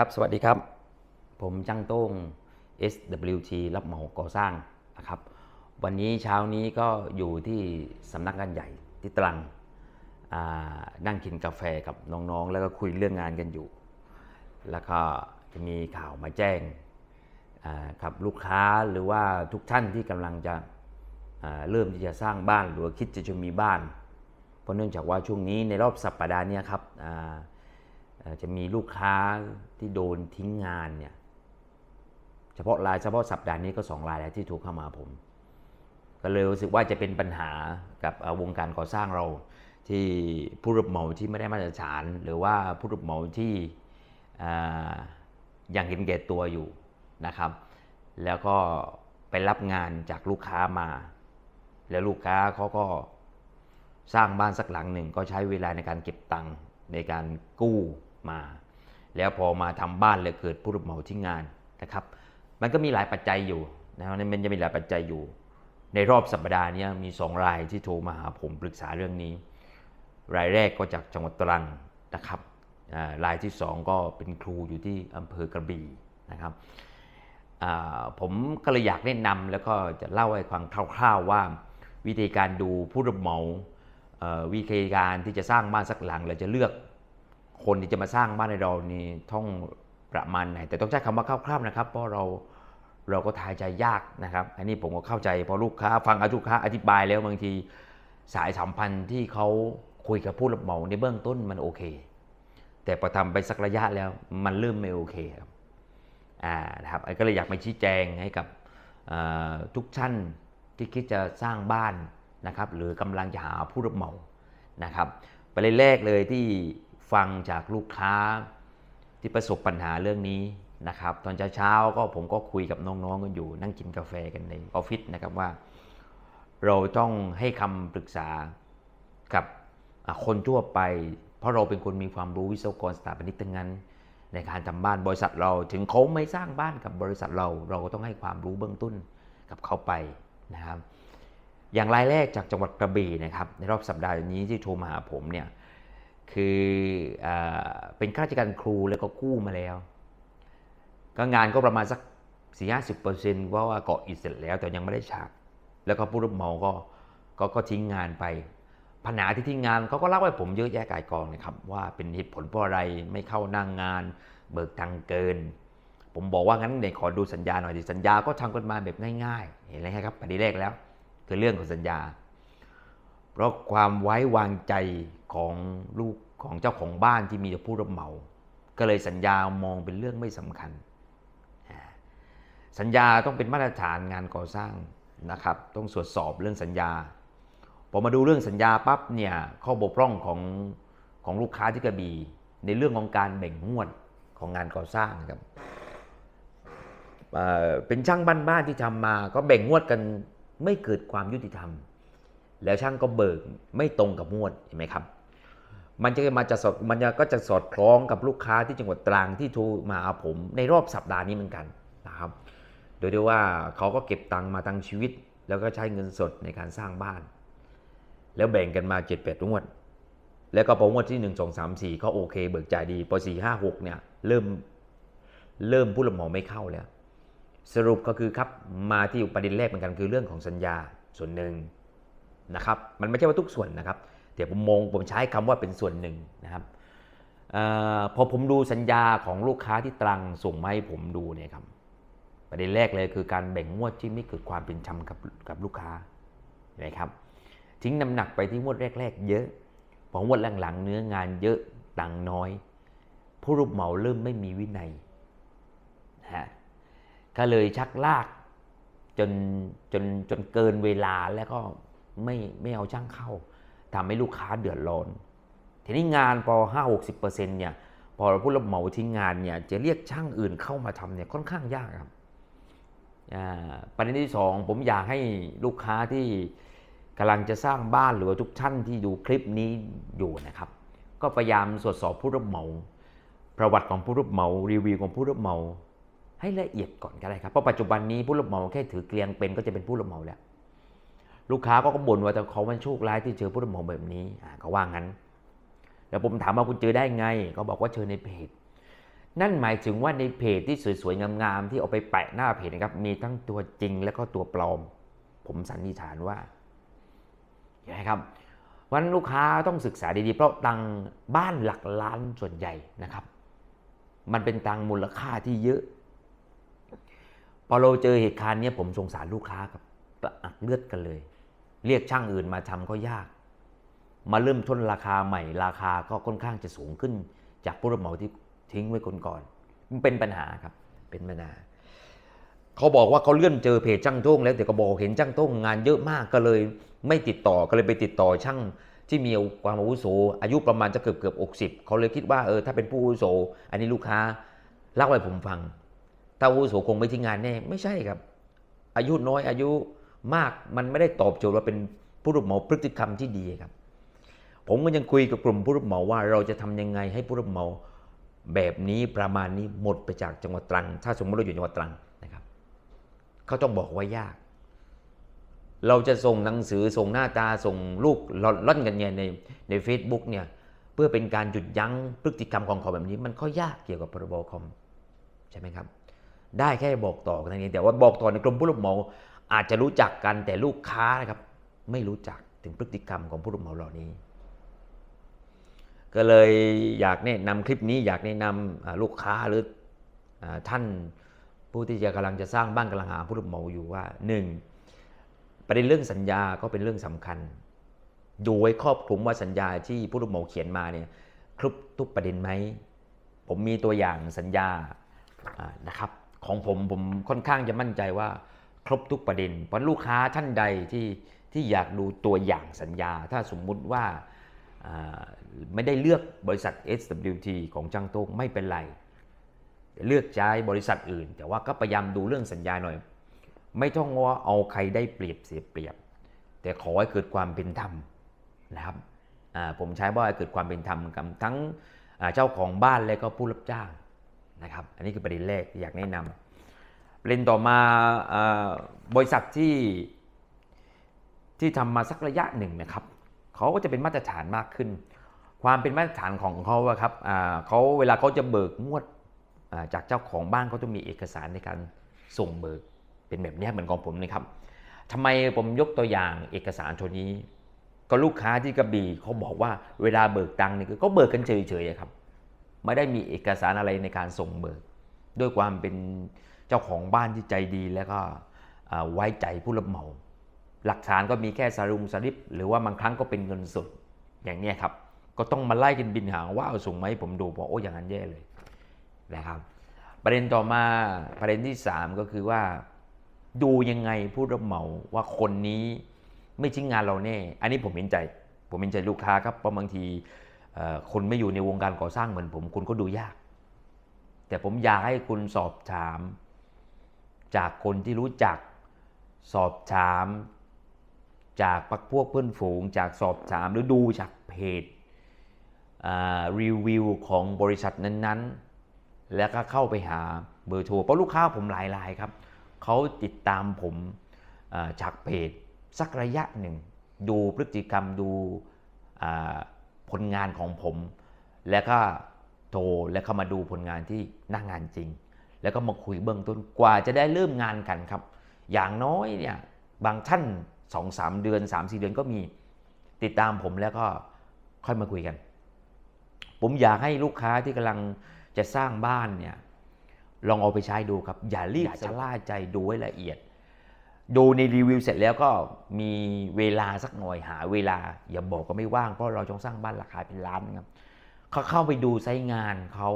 ครับ สวัสดีครับ ผมจ้างโต้ง SWT รับเหมาก่อสร้างนะครับ วันนี้เช้านี้ก็อยู่ที่สำนักงานใหญ่ที่ตรังนั่งกินกาแฟกับน้องๆ แล้วก็คุยเรื่องงานกันอยู่ แล้วก็จะมีข่าวมาแจ้งกับลูกค้าหรือว่าทุกท่านที่กำลังจะเริ่มที่จะสร้างบ้านหรือว่าคิดจะจะมีบ้าน เพราะเนื่องจากว่าช่วงนี้ในรอบสัปดาห์นี้ครับ จะมีลูกค้าที่โดนทิ้งงานเนี่ยเฉพาะรายเฉพาะสัปดาห์นี้ก็สองรายแล้วที่ถูกเข้ามาผม ก็เลยรู้สึกว่าจะเป็นปัญหากับวงการก่อสร้างเรา ที่ผู้รับเหมาที่ไม่ได้มาตรฐาน หรือว่าผู้รับเหมาที่ยังเห็นแก่ตัวอยู่นะครับ แล้วก็ไปรับงานจากลูกค้ามา แล้วลูกค้าเขาก็สร้างบ้านสักหลังหนึ่งก็ใช้เวลาในการเก็บตังค์ในการกู้ มา แล้วพอมาทำบ้านเลยเกิดผู้รับเหมาที่งานนะครับ มันก็มีหลายปัจจัยอยู่นะครับมันจะมีหลายปัจจัยอยู่ ในรอบสัปดาห์นี้มีสองรายที่โทรมาหาผมปรึกษาเรื่องนี้ รายแรกก็จากจังหวัดตรังนะครับรายที่สองก็เป็นครูอยู่ที่อำเภอกระบี่นะครับผมก็เลยอยากแนะนำแล้วก็จะเล่าให้ฟังคร่าวๆว่า วิธีการดูผู้รับเหมาวิธีการที่จะสร้างบ้านสักหลังเราจะเลือก คนที่จะมาสร้างบ้านในเรานี่ท่องประมาณไหน แต่ต้องใช้คำว่าคร่าวๆนะครับ เพราะเราเราก็ทายใจยากนะครับ อันนี้ผมก็เข้าใจพอลูกค้า ฟังลูกค้าอธิบายแล้วบางทีสายสัมพันธ์ที่เขาคุยกับผู้รับเหมาในเบื้องต้นมันโอเค แต่พอทำไปสักระยะแล้วมันเริ่มไม่โอเคครับอ่านะครับก็เลยอยากมาชี้แจงให้กับทุกท่านที่คิดจะสร้างบ้านนะครับ หรือกำลังจะหาผู้รับเหมานะครับประเด็นแรกเลยที่ ฟังจากลูกค้าที่ประสบปัญหาเรื่องนี้นะครับ ตอนเช้าๆก็ผมก็คุยกับน้องๆกันอยู่ นั่งกินกาแฟกันในออฟฟิศนะครับว่า เราต้องให้คำปรึกษากับคนทั่วไป เพราะเราเป็นคนมีความรู้วิศวกรสถาปนิกทั้งนั้น ในการทำบ้านบริษัทเราถึงเขาไม่สร้างบ้านกับบริษัทเรา เราก็ต้องให้ความรู้เบื้องต้นกับเขาไปนะครับ อย่างรายแรกจากจังหวัดกระบี่นะครับในรอบสัปดาห์นี้ที่โทรมาหาผมเนี่ย คืออเป็นข้าราชการครูแล้วก็กู้มาแล้ว ก็งานก็ประมาณสักสี่ห้าสิบเปอร์เซ็นต์ว่าว่าเกาะอิฐเสร็จแล้วแต่ยังไม่ได้ฉาก แล้วก็ผู้รับเหมาก็ก็ก็ทิ้งงานไปปัญหาที่ทิ้งงานเขาก็เล่าให้ผมเยอะแยะกายกองนะครับ ว่าเป็นเหตุผลเพราะอะไรไม่เข้านั่งงาน เบิกตังเกิน ผมบอกว่างั้นเดี๋ยวขอดูสัญญาหน่อยดิสัญญาก็ทำกันมาแบบง่ายๆ เห็นไหมครับประเด็นแรกแล้ว คือเรื่องของสัญญา เพราะความไว้วางใจของลูกของเจ้าของบ้านที่มีผู้รับเหมา ก็เลยสัญญามองเป็นเรื่องไม่สำคัญ สัญญาต้องเป็นมาตรฐานงานก่อสร้างนะครับ ต้องตรวจสอบเรื่องสัญญา พอมาดูเรื่องสัญญาปั๊บเนี่ยข้อบกพร่องของของลูกค้าที่กระบี่ในเรื่องของการแบ่งงวดของงานก่อสร้างครับเเป็นช่างบ้านๆที่ทำมา ก็แบ่งงวดกันไม่เกิดความยุติธรรม แล้วช่างก็เบิกไม่ตรงกับงวดเห็นไหมครับ มันจะมาจะสอดมันจะก็จะสอดคล้องกับลูกค้าที่จังหวัดตรังที่โทรมาหาผมในรอบสัปดาห์นี้เหมือนกันนะครับ โดยที่ว่าเขาก็เก็บตังค์มาทั้งชีวิต แล้วก็ใช้เงินสดในการสร้างบ้าน แล้วแบ่งกันมา7จ็ดแปดงวด แล้วก็พองวดที่ 1 2 3 4เขาโอเค เบิกจ่ายดีพอ4 5 6เนี่ยเริ่มเริ่มผู้รับเหมาไม่เข้าแล้ว สรุปก็คือครับมาที่ประเด็นแรกเหมือนกันคือเรื่องของสัญญาส่วนหนึ่ง นะครับ มันไม่ใช่ว่าทุกส่วนนะครับ แต่ผมมองผมใช้คำว่าเป็นส่วนหนึ่งนะครับออพอผมดูสัญญาของลูกค้าที่ตรังส่งมาให้ผมดูเนี่ยครับประเด็นแรกเลยคือการแบ่งงวดที่ไม่เกิดความเป็นธรรมกับกับลูกค้านะครับทิ้งน้ำหนักไปที่งวดแรก ๆ เยอะพองวดหลังๆ เนื้องานเยอะตังน้อย ผู้รับเหมาเริ่มไม่มีวินัยฮะก็เลยชักลากจนจนจนเกินเวลาแล้วก็ ไม่ไม่เอาช่างเข้าทำให้ลูกค้าเดือดร้อน ทีนี้งานพอห้าหกสิบเปอร์เซ็นต์เนี่ยพอผู้รับเหมาทิ้งงานเนี่ยจะเรียกช่างอื่นเข้ามาทำเนี่ยค่อนข้างยากครับประเด็นที่สองผมอยากให้ลูกค้าที่กำลังจะสร้างบ้านหรือว่าทุกท่านที่ดูคลิปนี้อยู่นะครับ ก็พยายามตรวจสอบผู้รับเหมา ประวัติของผู้รับเหมารีวิวของผู้รับเหมา ให้ละเอียดก่อนก็ได้ครับเพราะปัจจุบันนี้ผู้รับเหมาแค่ถือเกลียงเป็นก็จะเป็นผู้รับเหมาแล้ว ลูกค้าก็บ่นว่าแต่เขามันโชคร้ายที่เจอผู้รับเหมาแบบนี้อ่าก็ว่างั้น แล้วผมถามว่าคุณเจอได้ไงเขาบอกว่าเจอในเพจ นั่นหมายถึงว่าในเพจที่สวยๆงามๆที่เอาไปแปะหน้าเพจนะครับ มีทั้งตัวจริงและก็ตัวปลอม ผมสันนิษฐานว่าเห็นไหมครับวันลูกค้าต้องศึกษาดีๆ เพราะตังบ้านหลักล้านส่วนใหญ่นะครับ มันเป็นตังมูลค่าที่เยอะ พอเราเจอเหตุการณ์นี้ผมสงสารลูกค้าครับกระอักเลือดกันเลย เรียกช่างอื่นมาทำก็ยาก มาเริ่มต้นราคาใหม่ ราคาก็ค่อนข้างจะสูงขึ้น จากผู้รับเหมาที่ทิ้งไว้คนก่อนมันเป็นปัญหาครับเป็นปัญหาเขาบอกว่าเขาเลื่อนเจอเพจช่างโต้งแล้วแต่ก็บอกเห็นช่างโต้งงานเยอะมากก็เลย ไม่ติดต่อก็เลยไปติดต่อช่างที่มีความอาวุโสอายุประมาณจะเกือบเกือบอกสิบเขาเลยคิดว่าเออถ้าเป็นผู้อาวุโส อันนี้ลูกค้าเล่าให้ผมฟังถ้าอาวุโสคงไม่ทิ้งงานแน่ไม่ใช่ครับ อายุน้อยอายุ มากมันไม่ได้ตอบโจทย์ว่าเป็นผู้รับเหมาพฤติกรรมที่ดีครับ ผมก็ยังคุยกับกลุ่มผู้รับเหมาว่าเราจะทำยังไงให้ผู้รับเหมาแบบนี้ประมาณนี้หมดไปจากจังหวัดตรัง ถ้าสมมติเราอยู่จังหวัดตรังนะครับเขาต้องบอกว่ายาก เราจะส่งหนังสือส่งหน้าตาส่งลูกล่อนกันเนี่ยในใน Facebook เนี่ยเพื่อเป็นการหยุดยั้งพฤติกรรมของเขาแบบนี้ มันก็ยากเกี่ยวกับพรบคอมใช่ไหมครับ ได้แค่บอกต่อกันนี้แต่ว่าบอกต่อในกลุ่มผู้รับเหมา อาจจะรู้จักกันแต่ลูกค้านะครับไม่รู้จักถึงพฤติกรรมของผู้รับเหมาเหล่านี้ ก็เลยอยากแนะนำคลิปนี้อยากแนะนำลูกค้าหรือท่านผู้ที่จะกำลังจะสร้างบ้านกำลังหาผู้รับเหมาอยู่ว่าหนึ่งประเด็นเรื่องสัญญาก็เป็นเรื่องสำคัญ ดูไว้ครอบคลุมว่าสัญญาที่ผู้รับเหมาเขียนมาเนี่ยครบทุกประเด็นไหมผมมีตัวอย่างสัญญานะครับ ของผมผมค่อนข้างจะมั่นใจว่า ครบทุกประเด็น เพราะลูกค้าท่านใดที่ที่อยากดูตัวอย่างสัญญา ถ้าสมมุติว่าไม่ได้เลือกบริษัท SWT ของจังโต้งไม่เป็นไร เลือกใช้บริษัทอื่น แต่ว่าก็พยายามดูเรื่องสัญญาหน่อย ไม่ต้องว่าเอาใครได้เปรียบเสียเปรียบ แต่ขอให้เกิดความเป็นธรรมนะครับผมใช้ว่าให้เกิดความเป็นธรรมกับทั้งเจ้าของบ้านและก็ผู้รับจ้างนะครับ อันนี้คือประเด็นแรกที่อยากแนะนำ ประเด็นต่อมาบริษัทที่ที่ทำมาสักระยะหนึ่งนะครับเขาก็จะเป็นมาตรฐานมากขึ้น ความเป็นมาตรฐานของเขาครับเขาเวลาเขาจะเบิกงวดจากเจ้าของบ้านเขาต้องมีเอกสารในการส่งเบิกเป็นแบบนี้เหมือนของผมนะครับทำไมผมยกตัวอย่างเอกสารตัวนี้ ก็ลูกค้าที่กระบี่เขาบอกว่าเวลาเบิกตังค์นี่ก็เบิกกันเฉยๆครับไม่ได้มีเอกสารอะไรในการส่งเบิก ด้วยความเป็น เจ้าของบ้านที่ใจดีแล้วก็ไว้ใจผู้รับเหมา หลักฐานก็มีแค่สรุงสลิป หรือว่าบางครั้งก็เป็นเงินสดอย่างนี้ครับ ก็ต้องมาไล่กันบินหางว่าเอาส่งไหมผมดูบอกโอ้อย่างนั้นแย่เลยนะครับ ประเด็นต่อมาประเด็นที่ 3 ก็คือว่า ดูยังไงผู้รับเหมาว่าคนนี้ไม่ทิ้งงานเราแน่ อันนี้ผมเห็นใจ ผมเห็นใจลูกค้าครับเพราะบางทีคนไม่อยู่ในวงการก่อสร้างเหมือนผมคุณก็ดูยาก แต่ผมอยากให้คุณสอบถาม จากคนที่รู้จักสอบถาม จากพักพวกเพื่อนฝูง จากสอบถามหรือดูจากเพจรีวิวของบริษัทนั้นๆ แล้วก็เข้าไปหาเบอร์โทรเพราะลูกค้าผมหลายรายครับเขาติดตามผมจากเพจสักระยะหนึ่ง ดูพฤติกรรมดูผลงานของผม แล้วก็โทรแล้วเข้ามาดูผลงานที่หน้างานจริง แล้วก็มาคุยเบื้องต้นกว่าจะได้เริ่มงานกันครับ อย่างน้อยเนี่ยบางท่านสองสามเดือนสามสี่เดือนก็มีติดตามผมแล้วก็ค่อยมาคุยกัน ผมอยากให้ลูกค้าที่กำลังจะสร้างบ้านเนี่ยลองเอาไปใช้ดูครับ อย่ารีบจะล่าใจดูให้ละเอียด ดูในรีวิวเสร็จแล้วก็มีเวลาสักหน่อยหาเวลา อย่าบอกก็ไม่ว่างเพราะเราต้องสร้างบ้านราคาเป็นล้านครับเขาเข้าไปดูไซต์งานเขา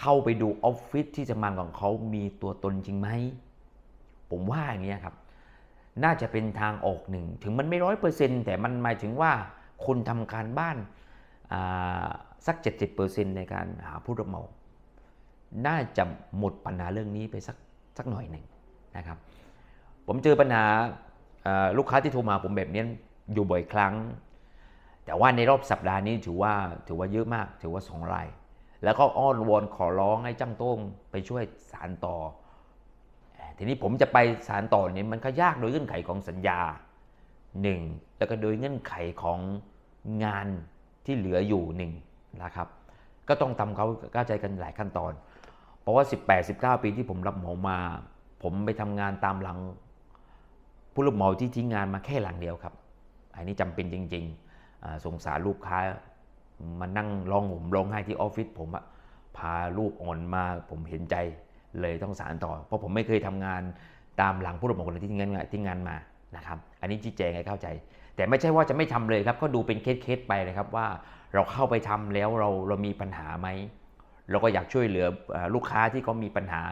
เข้าไปดูออฟฟิศที่จะมาของเขามีตัวตนจริงไหม ผมว่าอย่างนี้ครับ น่าจะเป็นทางออกหนึ่ง ถึงมันไม่ร้อยเปอร์เซ็นต์แต่มันหมายถึงว่าคนทำการบ้านสัก 70%ในการหาผู้รับเหมา น่าจะหมดปัญหาเรื่องนี้ไปสักสักหน่อยหนึ่งนะครับ ผมเจอปัญหาลูกค้าที่โทรมาผมแบบนี้อยู่บ่อยครั้ง แต่ว่าในรอบสัปดาห์นี้ถือว่าถือว่าเยอะมาก ถือว่าสองราย แล้วก็อ้อนวอนขอร้องให้จ้างโต้งไปช่วยสารต่อ ทีนี้ผมจะไปสารต่อเนี่ยมันก็ยากโดยเงื่อนไขของสัญญาหนึ่งแล้วก็โดยเงื่อนไขของงานที่เหลืออยู่หนึ่งนะครับ ก็ต้องทำเขาเข้าใจกันหลายขั้นตอน เพราะว่า 18 19 ปีที่ผมรับเหมามา ผมไปทำงานตามหลัง ผู้รับเหมาที่ทิ้งงานมาแค่หลังเดียวครับ อันนี้จำเป็นจริง ๆ สงสารลูกค้า มานั่งร้องห่มร้องไห้ที่ออฟฟิศผมอะพาลูกอ่อนมาผมเห็นใจเลยต้องสารต่อ เพราะผมไม่เคยทำงานตามหลังผู้รับเหมาคนไหนที่งานที่งานมานะครับ อันนี้ชี้แจงให้เข้าใจ แต่ไม่ใช่ว่าจะไม่ทำเลยครับ ก็ดูเป็นเคสๆไปนะครับว่าเราเข้าไปทำแล้วเราเรามีปัญหาไหมเราก็อยากช่วยเหลือลูกค้าที่เขามีปัญหา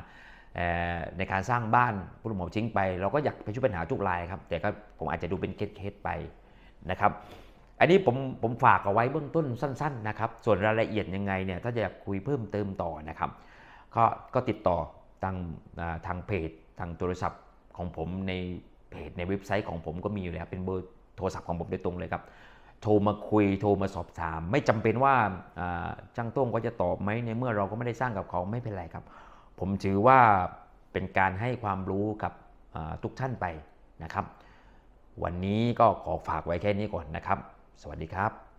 ในการสร้างบ้านผู้รับเหมาทิ้งไป เราก็อยากไปช่วยปัญหาทุกรายครับแต่ก็ผมอาจจะดูเป็นเคสๆไปนะครับ อันนี้ผมผมฝากเอาไว้เบื้องต้นสั้น ๆ นะครับ ส่วนรายละเอียดยังไงเนี่ยถ้าอยากคุยเพิ่มเติมต่อนะครับ ก็ก็ติดต่อทางทางเพจทางโทรศัพท์ของผมในเพจในเว็บไซต์ของผมก็มีอยู่แล้วเป็นเบอร์โทรศัพท์ของผมโดยตรงเลยครับโทรมาคุยโทรมาสอบถาม ไม่จำเป็นว่าจ้างต้งก็จะตอบไหมในเมื่อเราก็ไม่ได้สร้างกับเขาไม่เป็นไรครับ ผมถือว่าเป็นการให้ความรู้กับทุกท่านไปนะครับ วันนี้ก็ขอฝากไว้แค่นี้ก่อนนะครับ สวัสดีครับ